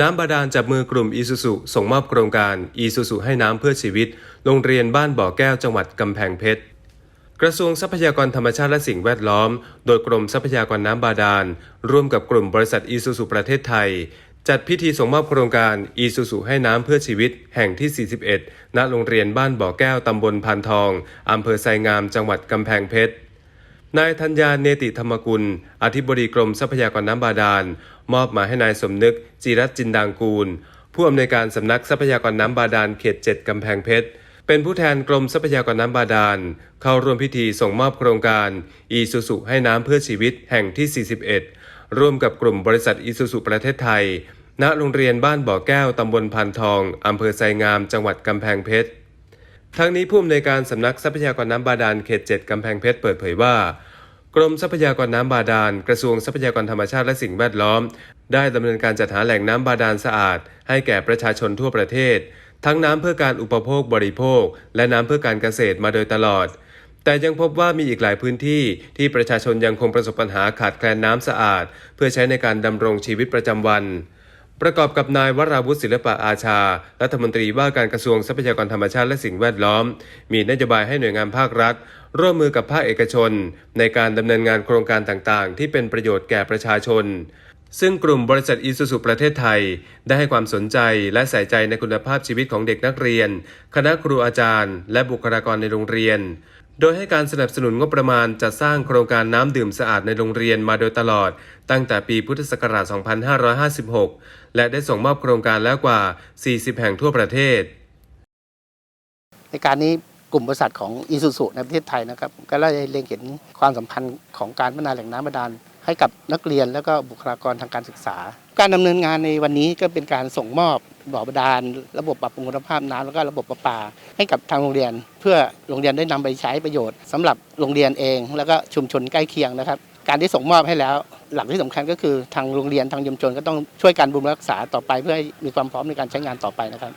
น้ำบาดาลจับมือกลุ่มอีซูซุส่งมอบโครงการอีซูซุให้น้ำเพื่อชีวิต โรงเรียนบ้านบ่อแก้วจังหวัดกำแพงเพชรกระทรวงทรัพยากรธรรมชาติและสิ่งแวดล้อม โดยกรมทรัพยากรน้ำบาดาล ร่วมกับกลุ่มบริษัทอีซูซุประเทศไทย จัดพิธีส่งมอบโครงการอีซูซุให้น้ำเพื่อชีวิต แห่งที่ 41 ณ โรงเรียนบ้านบ่อแก้วตำบลพานทองอำเภอไซงามจังหวัดกำแพงเพชร นายธัญญาเนติธรรมกุล อธิบดีกรมทรัพยากรน้ำบาดาล มอบหมายให้นายสมนึกจิรัตจินดางกูล ผู้อำนวยการสำนักทรัพยากรน้ำบาดาลเขต7กำแพงเพชร เป็นผู้แทนกรมทรัพยากรน้ำบาดาล เข้าร่วมพิธีส่งมอบโครงการอีซูซุให้น้ำเพื่อชีวิตแห่งที่ 41 ร่วมกับกลุ่มบริษัทอีซูซุประเทศไทย ณ โรงเรียนบ้านบ่อแก้วตำบลพันทองอำเภอไซงาม จังหวัดกำแพงเพชร ทั้งนี้ผู้อำนวยการสำนักทรัพยากรน้ำบาดาลเขต 7 กำแพงเพชรเปิดเผยว่า กรมทรัพยากรน้ำบาดาลกระทรวงทรัพยากรธรรมชาติและสิ่งแวดล้อม ได้ดำเนินการจัดหาแหล่งน้ำบาดาลสะอาด ให้แก่ประชาชนทั่วประเทศ ทั้งน้ำเพื่อการอุปโภคบริโภค และน้ำเพื่อการเกษตรมาโดยตลอด แต่ยังพบว่ามีอีกหลายพื้นที่ที่ประชาชนยังคงประสบปัญหาขาดแคลนน้ำสะอาด เพื่อใช้ในการดำรงชีวิตประจำวัน ประกอบกับนายวราวุฒิศิลปะอาชา รัฐมนตรีว่าการกระทรวงทรัพยากรธรรมชาติและสิ่งแวดล้อม มีนโยบายให้หน่วยงานภาครัฐ ร่วมมือกับภาคเอกชน ในการดำเนินงานโครงการต่างๆ ที่เป็นประโยชน์แก่ประชาชน ซึ่งกลุ่มบริษัทอีซูซุประเทศไทย ได้ให้ความสนใจและใส่ใจในคุณภาพชีวิตของเด็กนักเรียน คณะครูอาจารย์ และบุคลากรในโรงเรียน โดยให้การสนับสนุนงบประมาณจัดสร้างโครงการน้ำดื่มสะอาดในโรงเรียนมาโดยตลอด ตั้งแต่ปีพุทธศักราช 2556 และได้ส่งมอบโครงการแล้วกว่า 40 แห่งทั่วประเทศ ในการนี้กลุ่มบริษัทของอีซูซุในประเทศไทยนะครับ ก็ได้เล็งเห็นความสำคัญของการพัฒนาแหล่งน้ำบาดาล ให้กับนักเรียนและก็บุคลากรทางการศึกษา การดำเนินงานในวันนี้ก็เป็นการส่งมอบบ่อบาดาล ระบบปรับปรุงคุณภาพน้ำแล้วก็ระบบประปา ให้กับทางโรงเรียน เพื่อโรงเรียนได้นำไปใช้ประโยชน์สำหรับโรงเรียนเอง แล้วก็ชุมชนใกล้เคียงนะครับ การที่ส่งมอบให้แล้ว หลักที่สำคัญก็คือทางโรงเรียนทางชุมชนก็ต้องช่วยกันบำรุงรักษาต่อไป เพื่อให้มีความพร้อมในการใช้งานต่อไปนะครับ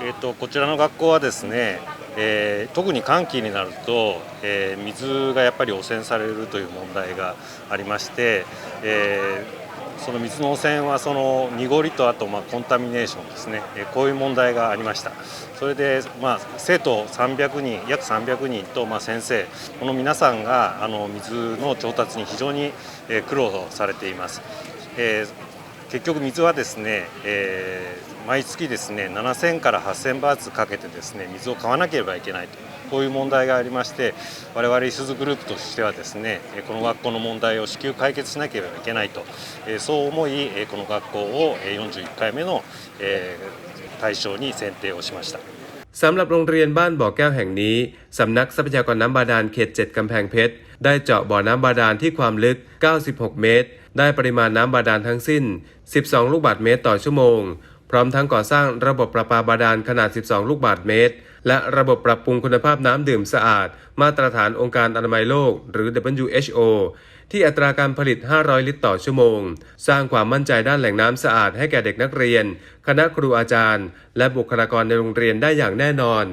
えー、とこちらの学校はですね、 えー特に寒気になると、えー水がやっぱり汚染されるという問題がありまして、えーその水の汚染はその濁りとあとまあコンタミネーションですね、えこういう問題がありました。それでまあ生徒300人約300人とまあ先生この皆さんがあの水の調達に非常に苦労されています、えー結局水はですね、えー毎月ですね7000から8000バーツかけてですね水を買わなければいけないとこういう問題がありまして我々いすずグループとしてはですねえーこの学校の問題を至急解決しなければいけないとえーそう思いえーこの学校をえー41回目のえー対象に選定をしました。 สำหรับโรงเรียนบ้านบ่อแก้วแห่งนี้ สำนักทรัพยากรน้ำบาดาลเขต 7 กำแพงเพชร ได้เจาะบ่อน้ำบาดาลที่ความลึก 96 เมตร ได้ปริมาณน้ำบาดาลทั้งสิ้น 12 ลูกบาศก์เมตรต่อชั่วโมง พร้อมทั้งก่อสร้างระบบประปาบาดาลขนาด 12 ลูกบาศก์เมตร และระบบปรับปรุงคุณภาพน้ำดื่มสะอาด มาตรฐานองค์การอนามัยโลก หรือ WHO ที่อัตราการผลิต 500 ลิตรต่อชั่วโมง สร้างความมั่นใจด้านแหล่งน้ำสะอาดให้แก่เด็กนักเรียน คณะครูอาจารย์ และบุคลากรในโรงเรียนได้อย่างแน่นอน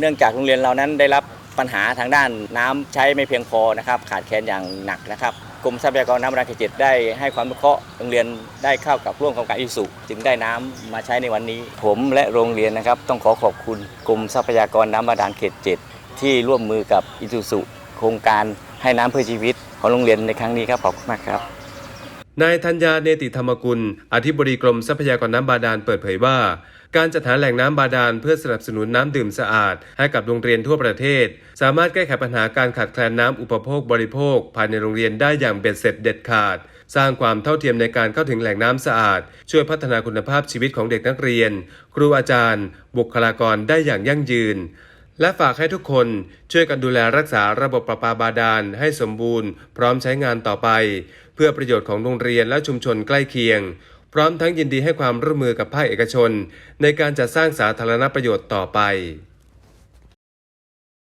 เนื่องจากโรงเรียนเรานั้นได้รับปัญหาทางด้านน้ำใช้ไม่เพียงพอนะครับ ขาดแคลนอย่างหนักนะครับ รมทรัพยากรน้ำบาดาลเขตเจ็ดได้ให้ความรู้เคราะห์โรงเรียนได้เข้ากับร่วมโครงการอิสุจึงได้น้ำมาใช้ในวันนี้ ผมและโรงเรียนนะครับ ต้องขอขอบคุณกรมทรัพยากรน้ำบาดาลเขตเจ็ดที่ร่วมมือกับอิสุสุโครงการให้น้ำเพื่อชีวิตของโรงเรียนในครั้งนี้ครับขอบคุณมากครับ นายธัญญาเนติธรรมกุล อธิบดีกรมทรัพยากรน้ำบาดาลเปิดเผยว่า การจัดหาแหล่งน้ำบาดาลเพื่อสนับสนุนน้ำดื่มสะอาด ให้กับโรงเรียนทั่วประเทศ สามารถแก้ไขปัญหาการขาดแคลนน้ำอุปโภคบริโภค ภายในโรงเรียนได้อย่างเบ็ดเสร็จเด็ดขาด สร้างความเท่าเทียมในการเข้าถึงแหล่งน้ำสะอาด ช่วยพัฒนาคุณภาพชีวิตของเด็กนักเรียน ครูอาจารย์ บุคลากรได้อย่างยั่งยืน และฝากให้ทุกคนช่วยกันดูแลรักษาระบบประปาบาดาลให้สมบูรณ์ พร้อมใช้งานต่อไป เพื่อประโยชน์ของโรงเรียนและชุมชนใกล้เคียง พร้อมทั้งยินดีให้ความร่วมมือกับภาคเอกชน ในการจัดสร้างสาธารณประโยชน์ต่อไป